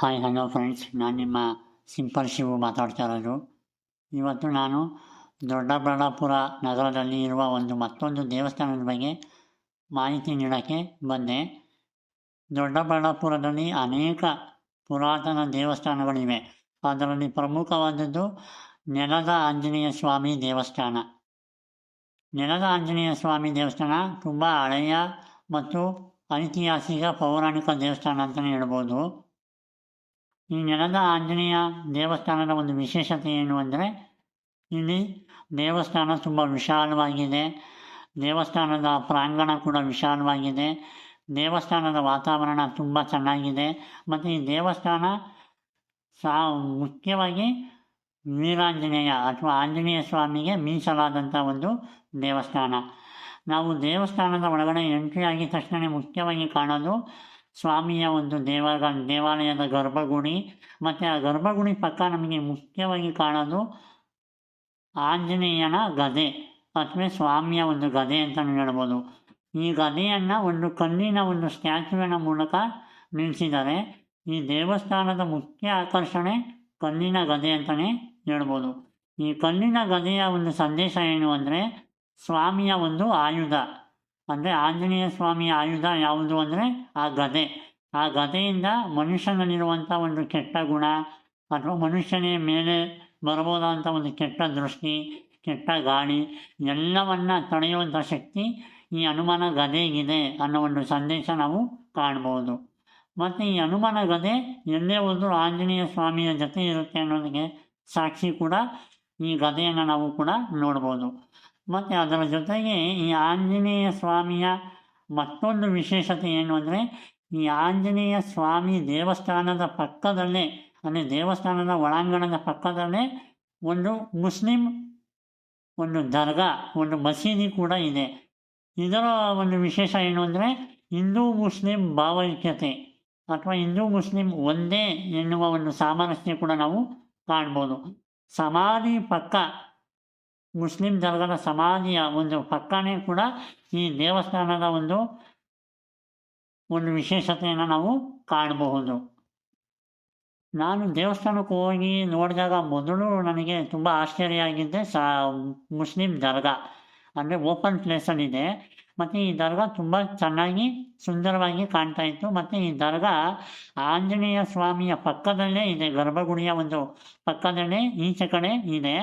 Hi hello friends ನಾನು ನಿಮ್ಮ simple Shivu ಮಾತಾಡ್ತಾ ಇರೋದು. ಇವತ್ತು ನಾನು ದೊಡ್ಡಬಳ್ಳಾಪುರ ನಗರದಲ್ಲಿ ಇರುವ ಒಂದು ಮತ್ತೊಂದು ದೇವಸ್ಥಾನದ ಬಗ್ಗೆ ಮಾಹಿತಿ ನೀಡೋಕ್ಕೆ ಬಂದೆ. ದೊಡ್ಡಬಳ್ಳಾಪುರದಲ್ಲಿ ಅನೇಕ ಪುರಾತನ ದೇವಸ್ಥಾನಗಳಿವೆ. ಅದರಲ್ಲಿ ಪ್ರಮುಖವಾದದ್ದು ನೆಲದ ಆಂಜನೇಯ ಸ್ವಾಮಿ ದೇವಸ್ಥಾನ. ನೆಲದ ಆಂಜನೇಯ ಸ್ವಾಮಿ ದೇವಸ್ಥಾನ ತುಂಬ ಹಳೆಯ ಮತ್ತು ಐತಿಹಾಸಿಕ ಪೌರಾಣಿಕ ದೇವಸ್ಥಾನ ಅಂತಲೇ ಹೇಳ್ಬೋದು. ಈ ನೆಲದ ಆಂಜನೇಯ ದೇವಸ್ಥಾನದ ಒಂದು ವಿಶೇಷತೆ ಏನು ಅಂದರೆ, ಇಲ್ಲಿ ದೇವಸ್ಥಾನ ತುಂಬ ವಿಶಾಲವಾಗಿದೆ. ದೇವಸ್ಥಾನದ ಪ್ರಾಂಗಣ ಕೂಡ ವಿಶಾಲವಾಗಿದೆ. ದೇವಸ್ಥಾನದ ವಾತಾವರಣ ತುಂಬ ಚೆನ್ನಾಗಿದೆ. ಮತ್ತು ಈ ದೇವಸ್ಥಾನ ಸಾ, ಮುಖ್ಯವಾಗಿ ವೀರಾಂಜನೇಯ ಅಥವಾ ಆಂಜನೇಯ ಸ್ವಾಮಿಗೆ ಮೀಸಲಾದಂಥ ಒಂದು ದೇವಸ್ಥಾನ. ನಾವು ದೇವಸ್ಥಾನದ ಒಳಗಡೆ ಎಂಟ್ರಿ ಆಗಿದ ತಕ್ಷಣ ಮುಖ್ಯವಾಗಿ ಕಾಣೋದು ಸ್ವಾಮಿಯ ಒಂದು ದೇವಾಗ ದೇವಾಲಯದ ಗರ್ಭಗುಡಿ. ಮತ್ತು ಆ ಗರ್ಭಗುಡಿ ಪಕ್ಕ ನಮಗೆ ಮುಖ್ಯವಾಗಿ ಕಾಣೋದು ಆಂಜನೇಯನ ಗದೆ ಅಥವಾ ಸ್ವಾಮಿಯ ಒಂದು ಗದೆ ಅಂತಲೂ ಹೇಳ್ಬೋದು. ಈ ಗದೆಯನ್ನು ಒಂದು ಕಲ್ಲಿನ ಒಂದು ಸ್ಟ್ಯಾಚ್ಯುವಿನ ಮೂಲಕ ನಿಲ್ಲಿಸಿದ್ದಾರೆ ಈ ದೇವಸ್ಥಾನದ ಮುಖ್ಯ ಆಕರ್ಷಣೆ ಕಲ್ಲಿನ ಗದೆ ಅಂತಲೇ ಹೇಳ್ಬೋದು. ಈ ಕಲ್ಲಿನ ಗದೆಯ ಒಂದು ಸಂದೇಶ ಏನು ಅಂದರೆ ಸ್ವಾಮಿಯ ಒಂದು ಆಯುಧ. ಅಂದರೆ ಆಂಜನೇಯ ಸ್ವಾಮಿಯ ಆಯುಧ ಯಾವುದು ಅಂದರೆ ಆ ಗದೆ. ಆ ಗದೆಯಿಂದ ಮನುಷ್ಯನಲ್ಲಿರುವಂಥ ಒಂದು ಕೆಟ್ಟ ಗುಣ ಅಥವಾ ಮನುಷ್ಯನೇ ಮೇಲೆ ಬರಬಹುದಾದಂಥ ಒಂದು ಕೆಟ್ಟ ದೃಷ್ಟಿ, ಕೆಟ್ಟ ಗಾಳಿ, ಎಲ್ಲವನ್ನು ತಡೆಯುವಂಥ ಶಕ್ತಿ ಈ ಹನುಮಾನ ಗದೆಗಿದೆ ಅನ್ನೋ ಒಂದು ಸಂದೇಶ ನಾವು ಕಾಣ್ಬೋದು. ಮತ್ತು ಈ ಹನುಮಾನ ಗದೆ ಎಲ್ಲೇ ಹೋದರೂ ಆಂಜನೇಯ ಸ್ವಾಮಿಯ ಜೊತೆ ಇರುತ್ತೆ ಅನ್ನೋದಕ್ಕೆ ಸಾಕ್ಷಿ ಕೂಡ ಈ ಕಥೆಯನ್ನು ನಾವು ಕೂಡ ನೋಡ್ಬೋದು. ಮತ್ತು ಅದರ ಜೊತೆಗೆ ಈ ಆಂಜನೇಯ ಸ್ವಾಮಿಯ ಮತ್ತೊಂದು ವಿಶೇಷತೆ ಏನು ಅಂದರೆ, ಈ ಆಂಜನೇಯ ಸ್ವಾಮಿ ದೇವಸ್ಥಾನದ ಪಕ್ಕದಲ್ಲೇ, ಅಂದರೆ ದೇವಸ್ಥಾನದ ಒಳಾಂಗಣದ ಪಕ್ಕದಲ್ಲೇ ಒಂದು ಮುಸ್ಲಿಂ ಒಂದು ದರ್ಗಾ, ಒಂದು ಮಸೀದಿ ಕೂಡ ಇದೆ. ಇದರ ಒಂದು ವಿಶೇಷ ಏನು ಅಂದರೆ, ಹಿಂದೂ ಮುಸ್ಲಿಂ ಭಾವೈಕ್ಯತೆ, ಅಥವಾ ಹಿಂದೂ ಮುಸ್ಲಿಂ ಒಂದೇ ಎನ್ನುವ ಒಂದು ಸಾಮರಸ್ಯ ಕೂಡ ನಾವು ಕಾಣ್ಬೋದು. ಸಮಾಧಿ ಪಕ್ಕ, ಮುಸ್ಲಿಂ ಜನಗಳ ಸಮಾಧಿಯ ಒಂದು ಪಕ್ಕನೇ ಕೂಡ ಈ ದೇವಸ್ಥಾನದ ಒಂದು ಒಂದು ವಿಶೇಷತೆಯನ್ನು ನಾವು ಕಾಣಬಹುದು. ನಾನು ದೇವಸ್ಥಾನಕ್ಕೆ ಹೋಗಿ ನೋಡಿದಾಗ ಮೊದಲು ನನಗೆ ತುಂಬ ಆಶ್ಚರ್ಯ ಆಗಿದ್ದೆ, ಸ, ಮುಸ್ಲಿಂ ದರ್ಗಾ, ಅಂದರೆ ಓಪನ್ ಪ್ಲೇಸಲ್ಲಿದೆ. ಮತ್ತು ಈ ದರ್ಗಾ ತುಂಬ ಚೆನ್ನಾಗಿ ಸುಂದರವಾಗಿ ಕಾಣ್ತಾ ಇತ್ತು. ಮತ್ತು ಈ ದರ್ಗಾ ಆಂಜನೇಯ ಸ್ವಾಮಿಯ ಪಕ್ಕದಲ್ಲೇ ಇದೆ, ಗರ್ಭಗುಡಿಯ ಒಂದು ಪಕ್ಕದಲ್ಲೇ ಈಚೆ ಕಡೆ ಇದೆ.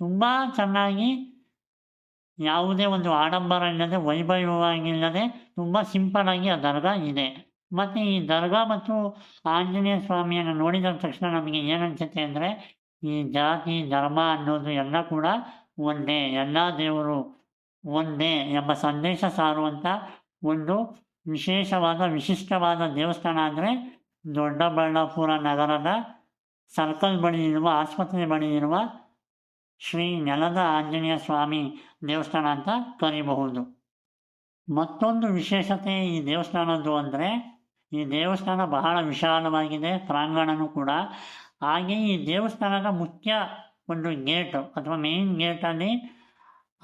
ತುಂಬ ಚೆನ್ನಾಗಿ ಯಾವುದೇ ಒಂದು ಆಡಂಬರ ಇಲ್ಲದೆ, ವೈಭವವಾಗಿಲ್ಲದೆ ತುಂಬ ಆಗಿ ಆ ದರ್ಗಾ ಇದೆ. ಮತ್ತು ಈ ದರ್ಗಾ ಮತ್ತು ಆಂಜನೇಯ ಸ್ವಾಮಿಯನ್ನು ನೋಡಿದ ತಕ್ಷಣ ನಮಗೆ ಏನನ್ಸುತ್ತೆ ಅಂದರೆ ಈ ಜಾತಿ, ಧರ್ಮ ಅನ್ನೋದು ಎಲ್ಲ ಕೂಡ ಒಂದೇ. ಎಲ್ಲ ದೇವರು ಒಂದೇ ಎಂಬ ಸಂದೇಶ ಸಾರುವಂಥ ಒಂದು ವಿಶೇಷವಾದ, ವಿಶಿಷ್ಟವಾದ ದೇವಸ್ಥಾನ ಅಂದರೆ ದೊಡ್ಡಬಳ್ಳಾಪುರ ನಗರದ ಸರ್ಕಲ್ ಬಳಿ ಇರುವ, ಆಸ್ಪತ್ರೆ ಬಳಿ ಇರುವ ಶ್ರೀ ನೆಲದ ಆಂಜನೇಯ ಸ್ವಾಮಿ ದೇವಸ್ಥಾನ ಅಂತ ಕರೀಬಹುದು. ಮತ್ತೊಂದು ವಿಶೇಷತೆ ಈ ದೇವಸ್ಥಾನದ್ದು ಅಂದರೆ ಈ ದೇವಸ್ಥಾನ ಬಹಳ ವಿಶಾಲವಾಗಿದೆ, ಪ್ರಾಂಗಣನೂ ಕೂಡ. ಹಾಗೆ ಈ ದೇವಸ್ಥಾನದ ಮುಖ್ಯ ಒಂದು ಗೇಟ್ ಅಥವಾ ಮೇನ್ ಗೇಟಲ್ಲಿ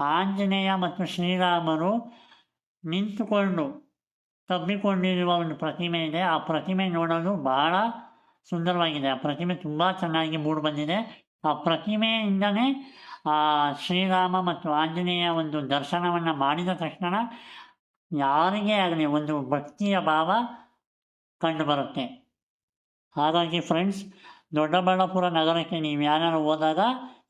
ಆಂಜನೇಯ ಮತ್ತು ಶ್ರೀರಾಮರು ನಿಂತುಕೊಂಡು ತಬ್ಬಿಕೊಂಡಿರುವ ಒಂದು ಪ್ರತಿಮೆ ಇದೆ. ಆ ಪ್ರತಿಮೆ ನೋಡಲು ಬಹಳ ಸುಂದರವಾಗಿದೆ. ಆ ಪ್ರತಿಮೆ ತುಂಬ ಚೆನ್ನಾಗಿ ಮೂಡಿ ಬಂದಿದೆ. ಆ ಪ್ರತಿಮೆಯಿಂದನೇ ಆ ಶ್ರೀರಾಮ ಮತ್ತು ಆಂಜನೇಯ ಒಂದು ದರ್ಶನವನ್ನು ಮಾಡಿದ ತಕ್ಷಣ ಯಾರಿಗೇ ಆಗಲಿ ಒಂದು ಭಕ್ತಿಯ ಭಾವ ಕಂಡುಬರುತ್ತೆ. ಹಾಗಾಗಿ ಫ್ರೆಂಡ್ಸ್ ದೊಡ್ಡಬಳ್ಳಾಪುರ ನಗರಕ್ಕೆ ನೀವು ಯಾರು ಹೋದಾಗ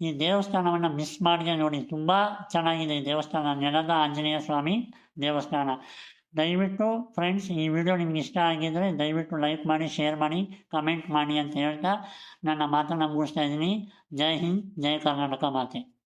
ಈ ದೇವಸ್ಥಾನವನ್ನು ಮಿಸ್ ಮಾಡಿದೆ ನೋಡಿ. ತುಂಬ ಚೆನ್ನಾಗಿದೆ ಈ ದೇವಸ್ಥಾನ. ನೆಲದ ಆಂಜನೇಯ ಸ್ವಾಮಿ ದೇವಸ್ಥಾನ. ದಯವಿಟ್ಟು ಫ್ರೆಂಡ್ಸ್ ಈ ವಿಡಿಯೋ ನಿಮ್ಗೆ ಇಷ್ಟ ಆಗಿದ್ದರೆ ದಯವಿಟ್ಟು ಲೈಕ್ ಮಾಡಿ ಶೇರ್ ಮಾಡಿ ಕಮೆಂಟ್ ಮಾಡಿ ಅಂತ ಹೇಳ್ತಾ ನನ್ನ ಮಾತನ್ನು ಮುಗಿಸ್ತಾ ಇದ್ದೀನಿ. ಜೈ ಹಿಂದ್, ಜೈ ಕರ್ನಾಟಕ ಮಾತೆ.